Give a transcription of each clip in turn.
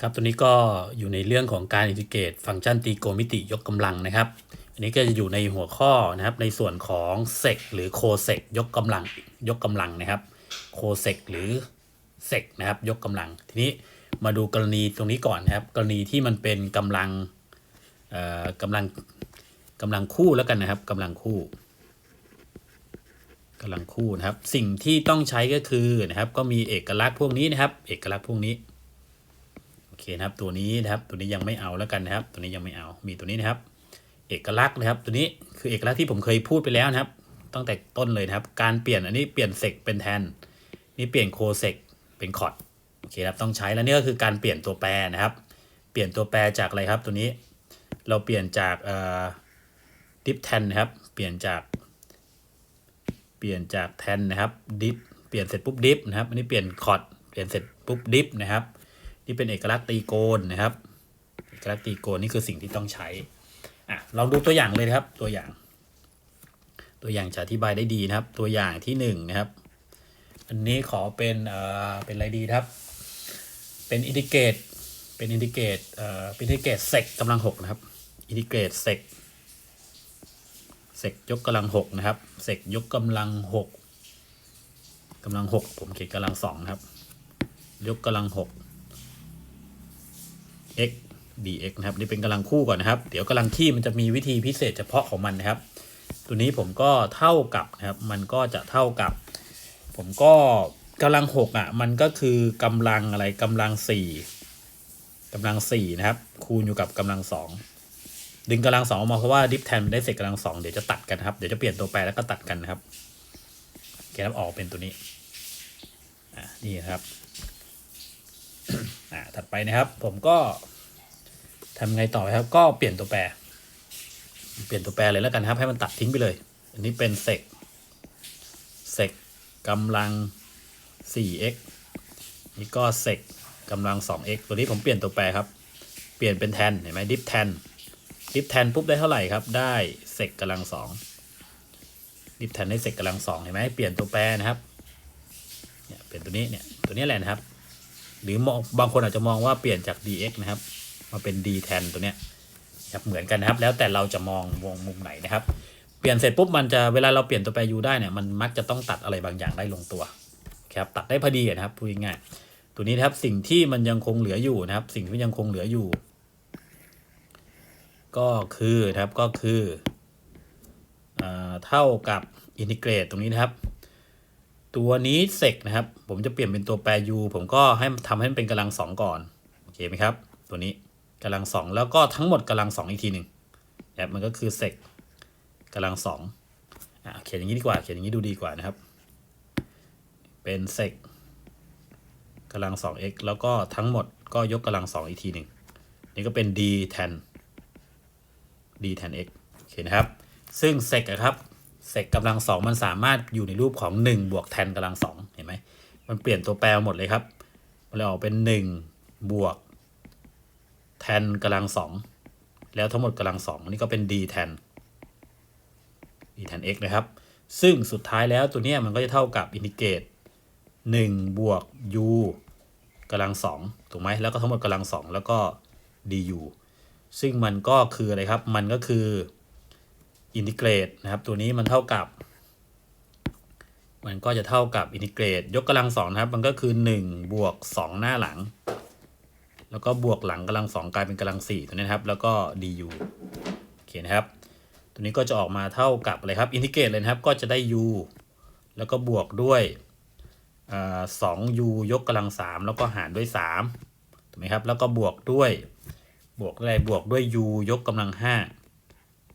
ครับตัวนี้ก็อยู่ในเรื่องของการอินทิเกรตฟังก์ชันตรีโกณมิติยกกำลังนะครับ อันนี้ก็จะอยู่ในหัวข้อนะครับในส่วนของเซกหรือโคเซกยกกำลังยกกำลังนะครับโคเซกหรือเซกนะครับยกกำลัง ทีนี้มาดูกรณีตรงนี้ก่อนนะครับ กรณีที่มันเป็นกำลังเอ่อกำลังกำลังคู่แล้วกันนะครับกำลังคู่กำลังคู่นะครับ สิ่งที่ต้องใช้ก็คือนะครับ ก็มีเอกลักษณ์พวกนี้นะครับ เอกลักษณ์พวกนี้ อเคนะครับตัวนี้นะครับตัวนี้ยังไม่เอาแล้วกันนะครับ ตัวนี้ยังไม่เอามีตัวนี้นะครับ เอกลักษณ์นะครับ ตัวนี้คือเอกลักษณ์ที่ผมเคยพูดไปแล้วนะครับ ตั้งแต่ต้นเลยนะครับ การเปลี่ยนอันนี้เปลี่ยนเซกเป็นแทนนี่เปลี่ยนโคเซกเป็นคอร์ดโอเคครับต้องใช้แล้วนี่ก็คือการเปลี่ยนตัวแปรนะครับ เปลี่ยนตัวแปรจากอะไรครับ ตัวนี้เราเปลี่ยนจากดิฟแทนนะครับ เปลี่ยนจาก เปลี่ยนจากแทนนะครับดิฟเปลี่ยนเสร็จปุ๊บดิฟนะครับอันนี้เปลี่ยนคอร์ดเปลี่ยนเสร็จปุ๊บดิฟนะครับ นี่เป็นเอกลักษณ์ตีโกนนะครับ เอกลักษณ์ตีโกนนี่คือสิ่งที่ต้องใช้อะลองดูตัวอย่างเลยครับตัวอย่าง ตัวอย่างจะอธิบายได้ดีนะครับ ตัวอย่างที่หนึ่งนะครับ อันนี้ขอเป็นเอ่อเป็นอะไรดีครับ เป็นอินทิเกรตเป็นอินทิเกรตเอ่อเป็นอินทิเกรตเซกกำลังหกนะครับอินทิเกรตเซกเซกยกกำลังหกนะครับเซกยกกำลังหกกำลังหกผมเขียนกำลังสองนะครับ ยกกำลังหก x dx นะครับนี่เป็นกำลังคู่ก่อนนะครับ เดี๋ยวกำลังคี่มันจะมีวิธีพิเศษเฉพาะของมันนะครับ ตัวนี้ผมก็เท่ากับนะครับ มันก็จะเท่ากับ ผมก็กำลังหกอะ มันก็คือกำลังอะไรกำลังสี่กำลังสี่นะครับ คูณอยู่กับกำลังสองดึงกำลังสองอกมาเพราะว่าดิฟแทนมันได้เศษกำลังสองเดี๋ยวจะตัดกันครับ เดี๋ยวจะเปลี่ยนตัวแปรแล้วก็ตัดกันนะครับเกณฑ์ออกเป็นตัวนี้ อ่านี่ครับ ถัดไปนะครับ ผมก็ทำไงต่อครับ ก็เปลี่ยนตัวแปร เปลี่ยนตัวแปรเลยแล้วกันครับ ให้มันตัดทิ้งไปเลย อันนี้เป็นเซกเซกกำลัง 4x นี่ก็เซกกำลัง 2x ตัวนี้ผมเปลี่ยนตัวแปรครับ เปลี่ยนเป็นแทนเห็นไหมดิฟแทนดิฟแทนปุ๊บได้เท่าไหร่ครับ ได้เซกกำลัง2ดิฟแทนได้เซกกำลัง2เห็นไหมเปลี่ยนตัวแปรนะครับ เนี่ยเปลี่ยนตัวนี้เนี่ยตัวนี้แหละนะครับ หรือมองบางคนอาจจะมองว่าเปลี่ยนจาก dx นะครับ มาเป็น d แทนตัวเนี้ยครับเหมือนกันนะครับ แล้วแต่เราจะมองวงมุมไหนนะครับ เปลี่ยนเสร็จปุ๊บมันจะเวลาเราเปลี่ยนตัวแปร u ได้เนี่ยมันมักจะต้องตัดอะไรบางอย่างได้ลงตัวครับตัดได้พอดีนะครับพูดง่ายตัวนี้นะครับสิ่งที่มันยังคงเหลืออยู่นะครับ สิ่งที่ยังคงเหลืออยู่ ก็คือนะครับก็คืออ่าเท่ากับอินทิเกรตตรงนี้นะครับ ตัวนี้เซกนะครับ ผมจะเปลี่ยนเป็นตัวแปร u ผมก็ให้ทำให้มันเป็นกำลังสองก่อน โอเคไหมครับ ตัวนี้กำลังสองแล้วก็ทั้งหมดกำลังสองอีกทีหนึ่งนะครับมันก็คือเซกกำลังสองอ่าเขียนอย่างนี้ดีกว่า เขียนอย่างนี้ดูดีกว่านะครับ เป็นเซกกำลังสอง x แล้วก็ทั้งหมดก็ยกกำลังสองอีกทีหนึ่งนี่ก็เป็น d แทน d แทน x โอเคนะครับ ซึ่งเซกอะครับ เซกกำลังสองมันสามารถอยู่ในรูปของ1บวกแทนกำลังสองเห็นไหมมันเปลี่ยนตัวแปรหมดเลยครับ มันเลยออกเป็น1บวกแทนกำลังสองแล้วทั้งหมดกำลังสองอันนี้ก็เป็น d แทน d แทน x นะครับ ซึ่งสุดท้ายแล้วตัวเนี้ยมันก็จะเท่ากับอินทิเกรต1บวก u กำลังสองถูกไหมแล้วก็ทั้งหมดกำลังสองแล้วก็ du ซึ่งมันก็คืออะไรครับ มันก็คือ อินทิเกรตนะครับ ตัวนี้มันเท่ากับ มันก็จะเท่ากับอินทิเกรต ยกกำลังสองนะครับ มันก็คือ1บวก2หน้าหลัง แล้วก็บวกหลังกำลังสองกลายเป็นกำลังสี่ตัวนี้นะครับ แล้วก็ du โอเคนะครับ ตัวนี้ก็จะออกมาเท่ากับอะไรครับอินทิเกรตเลยนะครับ ก็จะได้ u แล้วก็บวกด้วยสอง u ยกกำลังสามแล้วก็หารด้วยสามถูกไหมครับ แล้วก็บวกด้วยบวกอะไรบวกด้วย u ยกกำลังห้า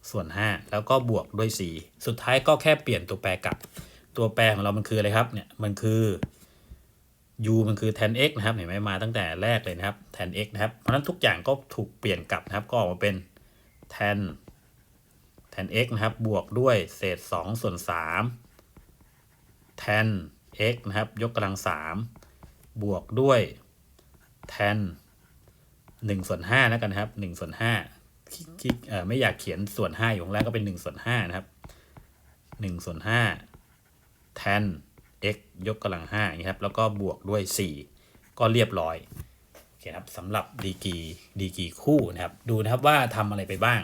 ส่วน 5 แล้วก็บวกด้วย 4 สุดท้ายก็แค่เปลี่ยนตัวแปรกลับ ตัวแปรของเรามันคืออะไรครับเนี่ยมันคือ u มันคือ tan x นะครับเห็นไหมมาตั้งแต่แรกเลยนะครับ tan x นะครับเพราะฉะนั้นทุกอย่างก็ถูกเปลี่ยนกลับนะครับ ก็ออกมาเป็น tan tan x นะครับบวกด้วยเศษ 2 ส่วน 3 tan x นะครับยกกำลัง 3 บวกด้วย tan 1ส่วน5แล้วกันนะครับ1ส่วน5 คิดเอ่อไม่อยากเขียนส่วน5อยู่ข้างล่างก็เป็น1ส่วน5นะครับ1ส่วน5แทน x ยกกำลัง5อย่างนี้ครับ แล้วก็บวกด้วย 4 ก็เรียบร้อยโอเคครับสำหรับดีกีดีกีคู่นะครับ ดูนะครับว่าทำอะไรไปบ้าง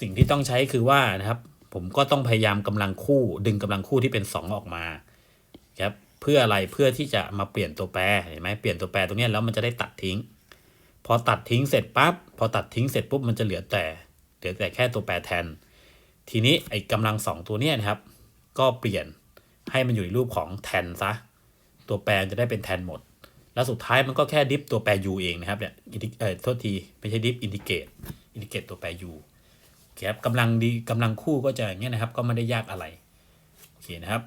สิ่งที่ต้องใช้คือว่านะครับ ผมก็ต้องพยายามกำลังคู่ ดึงกำลังคู่ที่เป็น 2 ออกมาครับเพื่ออะไรเพื่อที่จะมาเปลี่ยนตัวแปรเห็นไหมเปลี่ยนตัวแปรตรงนี้แล้วมันจะได้ตัดทิ้ง พอตัดทิ้งเสร็จปั๊บพอตัดทิ้งเสร็จปุ๊บมันจะเหลือแต่ เหลือแต่แค่ตัวแปรแทน ทีนี้ไอ้กำลังสองตัวเนี้ยนะครับ ก็เปลี่ยนให้มันอยู่ในรูปของแทนซะตัวแปรจะได้เป็นแทนหมด แล้วสุดท้ายมันก็แค่ดิฟตัวแปร u เองนะครับเนี่ยเออโทษทีไม่ใช่ดิฟอินดิเกตอินดิเกตตัวแปร u โอเคครับกำลังดีกำลังคู่ก็จะอย่างเงี้ยนะครับ ก็ไม่ได้ยากอะไรโอเคนะครับ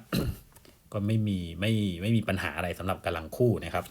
ก็ไม่มีไม่ไม่มีปัญหาอะไรสำหรับกำลังคู่นะครับ